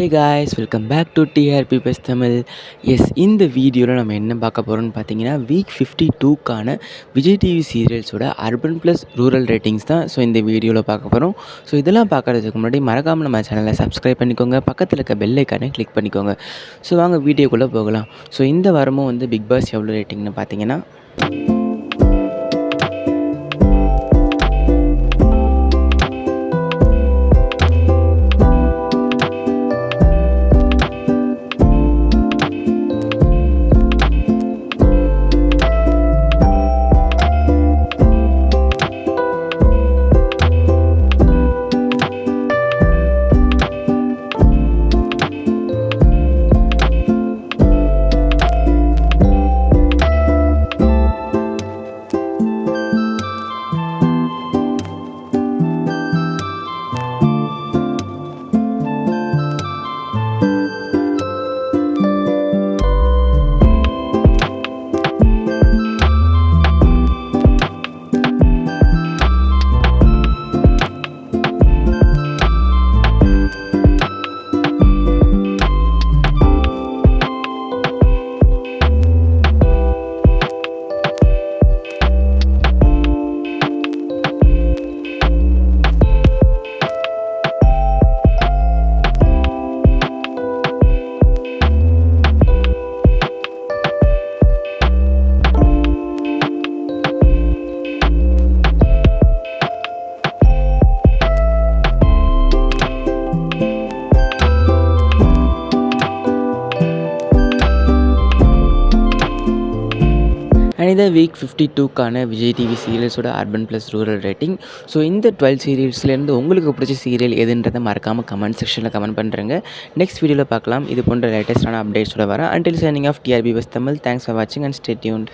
Hey guys welcome back to TRP பெஸ் தமிழ் எஸ் இந்த வீடியோவில் நம்ம என்ன பார்க்க போகிறோம்னு பார்த்தீங்கன்னா வீக் ஃபிஃப்டி டூக்கான விஜய் டிவி சீரியல்ஸோட அர்பன் ப்ளஸ் ரூரல் ரேட்டிங்ஸ் தான் ஸோ இந்த வீடியோவில் பார்க்க போகிறோம் ஸோ இதெல்லாம் பார்க்குறதுக்கு முன்னாடி மறக்காமல் நம்ம சேனலை சப்ஸ்கிரைப் பண்ணிக்கோங்க. பக்கத்தில் இருக்க பெல் ஐக்கானை கிளிக் பண்ணிக்கோங்க. ஸோ வாங்க வீடியோக்குள்ளே போகலாம். ஸோ இந்த வாரமும் வந்து பிக் பாஸ் எவ்வளோ ரேட்டிங்னு பார்த்தீங்கன்னா அண்ட் இதை வீக் ஃபிஃப்டி டூக்கான Vijay TV சீரியல்ஸோட urban plus rural rating so இந்த டுவெல் சீரியல்ஸ்லேருந்து உங்களுக்கு பிடிச்ச சீரியல் எதுன்றதை மறக்காமல் கமெண்ட் செக்ஷனில் கமெண்ட் பண்ணுறேங்க நெக்ஸ்ட் வீடியோவில் பார்க்கலாம். இது போன்ற லேட்டஸ்டான அப்டேட்ஸோட வரேன். Until signing off TRP buzz Tamil thanks for வாட்சிங் அண்ட் ஸ்டே டியூன்ட்